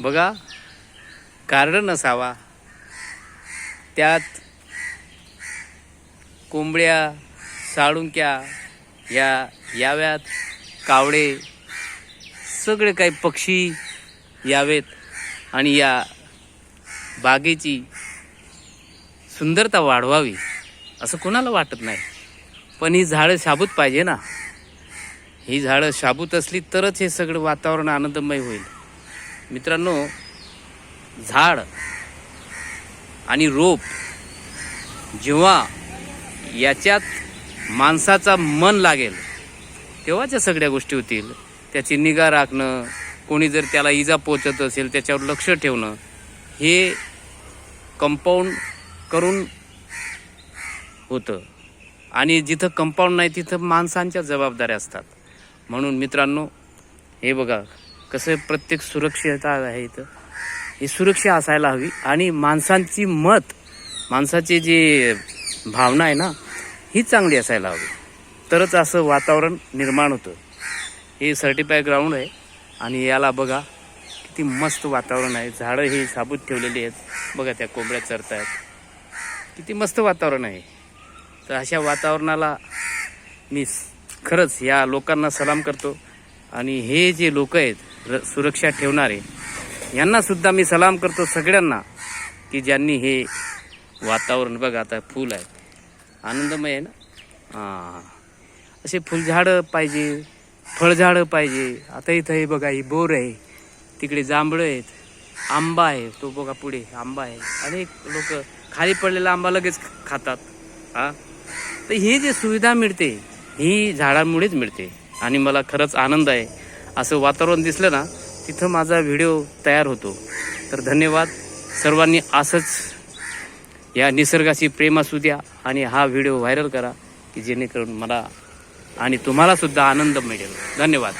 बघा कार्ड नसावा. त्यात कोंबड्या साळुंक्या या याव्यात कावडे सगळे काही पक्षी यावेत. आणि या बागेची सुंदरता वाढवावी असं कोणाला वाटत नाही. पण ही झाडं शाबूत पाहिजे ना. ही झाडं शाबूत असली तरच हे सगळं वातावरण आनंदमय होईल. मित्रांनो झाड आणि रोप जेव्हा याच्यात माणसाचा मन लागेल तेव्हाच या सगळ्या गोष्टी होतील. त्याची निगा राखणं कोणी जर त्याला इजा पोचत असेल त्याच्यावर लक्ष ठेवणं हे कंपाऊंड करून होतं. आणि जिथं कंपाऊंड नाही तिथं माणसांच्या जबाबदाऱ्या असतात. म्हणून मित्रांनो हे बघा कसं प्रत्येक सुरक्षितता आहे इथं. ही सुरक्षा असायला हवी. आणि माणसांची मत माणसाची जी भावना आहे ना ही चांगली असायला हवी. तरच असं वातावरण निर्माण होतं. हे सर्टिफाय ग्राउंड आहे. आणि याला बघा किती मस्त वातावरण आहे. झाडं ही साबूत ठेवलेली आहेत. बघा त्या कोंबड्या चरत आहेत किती मस्त वातावरण आहे. तर अशा वातावरणाला मी खरंच या लोकांना सलाम करतो. आणि हे जे लोक आहेत सुरक्षा ठेवणारे. यांना सुद्धा मी सलाम करतो सगळ्यांना की ज्यांनी हे वातावरण बघा आता फूल आहे. आनंदमय आहे ना? हां. असे फुलझाडं पाहिजे फळझाडं पाहिजे. आता इथं हे बघा ही बोर आहे. तिकडे जांभळं आहेत. आंबा आहे तो बघा पुढे आंबा आहे. अनेक लोक खाली पडलेला आंबा लगेच खातात. हां? तर ही जी सुविधा मिळते ही झाडांमुळेच मिळते. आणि मला खरंच आनंद आहे. असं वातावरण दिसलं ना तिथं माझा व्हिडिओ तयार होतो. तर धन्यवाद. सर्वांनी असंच या निसर्गाची प्रेम असू द्या आणि हा व्हिडिओ व्हायरल करा की जेणेकरून मला आणि तुम्हालासुद्धा आनंद मिळेल. धन्यवाद.